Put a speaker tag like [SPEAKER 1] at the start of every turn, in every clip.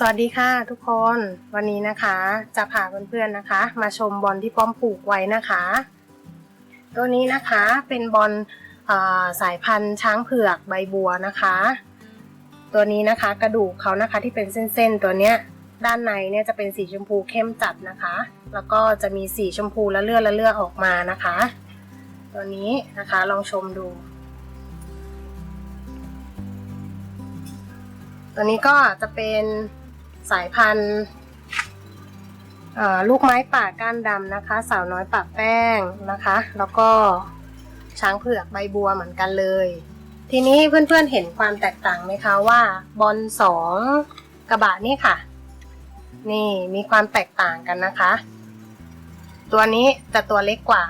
[SPEAKER 1] สวัสดีค่ะทุกคนวันนี้นะคะจะพาเพื่อนๆนะคะ มาชมบอลที่ป้อมปลูกไว้นะคะ ตัวนี้นะคะเป็นบอลสายพันธุ์ช้างเผือกใบบัวนะคะ ตัวนี้นะคะกระดูกเขานะคะที่เป็นเส้นๆตัวเนี้ยด้านในเนี่ยจะเป็นสีชมพูเข้มจัดนะคะ แล้วก็จะมีสีชมพูละเลือดละเลือดออกมานะคะ ตัวนี้นะคะลองชมดู ตัวนี้ก็จะเป็น สายพันธุ์ลูกไม้ป่าก้านดำนะคะ สาวน้อยป่าแป้งนะคะ แล้วก็ช้างเผือกใบบัวเหมือนกันเลย ทีนี้เพื่อนๆเห็นความแตกต่างไหมคะว่าบอลสองกระบะนี่ค่ะ นี่มีความแตกต่างกันนะคะ ตัวนี้จะตัวเล็กกว่า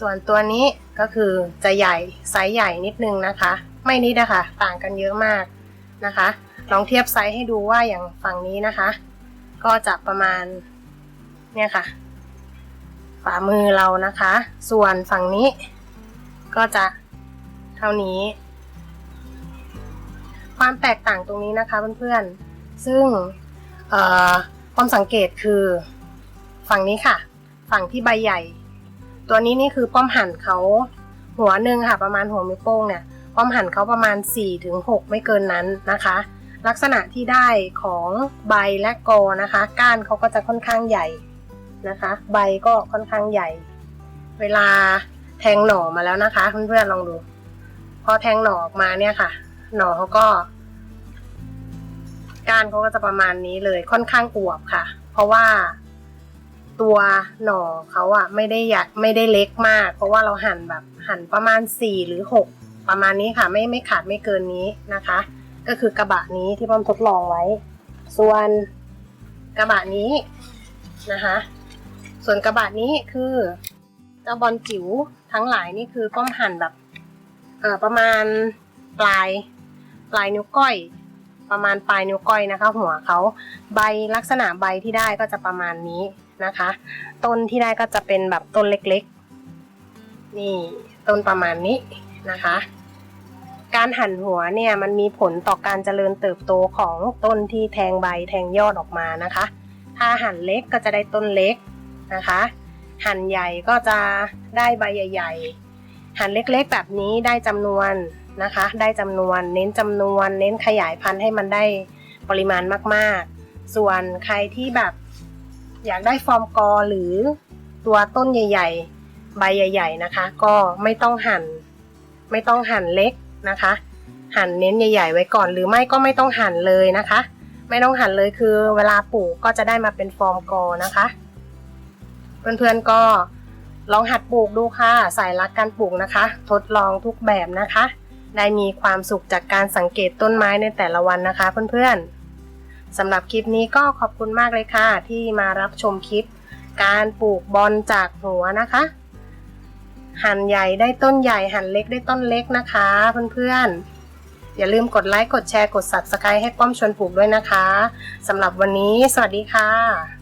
[SPEAKER 1] ส่วนตัวนี้ก็คือจะใหญ่ไซส์ใหญ่นิดนึงนะคะ ไม่นิดนะคะต่างกันเยอะมากนะคะ ลองเทียบไซส์ให้ดูว่าอย่างฝั่งนี้นะคะ ก็จะประมาณเนี่ยค่ะ ฝ่ามือเรานะคะ ส่วนฝั่งนี้ ก็จะเท่านี้ ความแตกต่างตรงนี้นะคะเพื่อนๆ ซึ่งความสังเกตคือฝั่งนี้ค่ะ ฝั่งที่ใบใหญ่ ตัวนี้นี่คือป้อมหั่นเขาหัวหนึ่งค่ะ ประมาณหัวนิ้วโป้งเนี่ยป้อมหั่นเขาประมาณ4-6 ไม่เกินนั้นนะคะ ลักษณะที่ได้ของใบและกอนะคะ ก้านเขาก็จะค่อนข้างใหญ่นะคะ ใบก็ค่อนข้างใหญ่ เวลาแทงหน่อมาแล้วนะคะเพื่อนๆลองดู พอแทงหน่อออกมาเนี่ยค่ะ หน่อเขาก็ก้านเขาก็จะประมาณนี้เลยค่อนข้างอวบค่ะ เพราะว่าตัวหน่อเขาอะไม่ได้ใหญ่ไม่ได้เล็กมาก เพราะว่าเราหั่นแบบหั่นประมาณสี่หรือหกประมาณนี้ค่ะ ไม่ไม่ขาดไม่เกินนี้นะคะ ก็คือกระบะนี้ที่ป้อมทดลองไว้ ส่วนกระบะนี้นะคะ ส่วนกระบะนี้คือเจ้าบอลจิ๋วทั้งหลายนี่คือป้อมหั่นแบบเอ่อประมาณปลายปลายนิ้วก้อย ประมาณปลายนิ้วก้อยนะคะ หัวเขาใบลักษณะใบที่ได้ก็จะประมาณนี้นะคะ ต้นที่ได้ก็จะเป็นแบบต้นเล็กๆ นี่ต้นประมาณนี้นะคะ การหั่นหัวเนี่ยมันมีผลต่อการเจริญเติบโตของต้นที่แทงใบแทงยอดออกมานะคะ ถ้าหั่นเล็กก็จะได้ต้นเล็กนะคะ หั่นใหญ่ก็จะได้ใบใหญ่ ๆ หั่นเล็กๆแบบนี้ได้จำนวนนะคะ ได้จำนวนเน้นจำนวน เน้นขยายพันธุ์ให้มันได้ปริมาณมากๆ ส่วนใครที่แบบอยากได้ฟอร์มกอหรือตัวต้นใหญ่ ๆ ใบใหญ่ ๆนะคะ ก็ไม่ต้องหั่นไม่ต้องหั่นเล็ก นะคะ หั่นเน้นใหญ่ ๆ ไว้ก่อน หรือไม่ก็ไม่ต้องหั่นเลยนะคะ ไม่ต้องหั่นเลยคือเวลาปลูกก็จะได้มาเป็นฟอร์มกอนะคะ เพื่อนๆก็ลองหัดปลูกดูค่ะใสายรักการปลูกนะคะ ทดลองทุกแบบนะคะ ได้มีความสุขจากการสังเกตต้นไม้ในแต่ละวันนะคะเพื่อนๆสำหรับคลิปนี้ก็ขอบคุณมากเลยค่ะ ที่มารับชมคลิป การปลูกบอลจากหัวนะคะ หั่นใหญ่ได้ต้นใหญ่หั่นเล็กได้ต้นเล็กนะคะเพื่อนๆ อย่าลืมกดไลค์กดแชร์กด subscribe ให้ป้อมชวนปลูกด้วยนะคะสำหรับวันนี้ สวัสดีค่ะ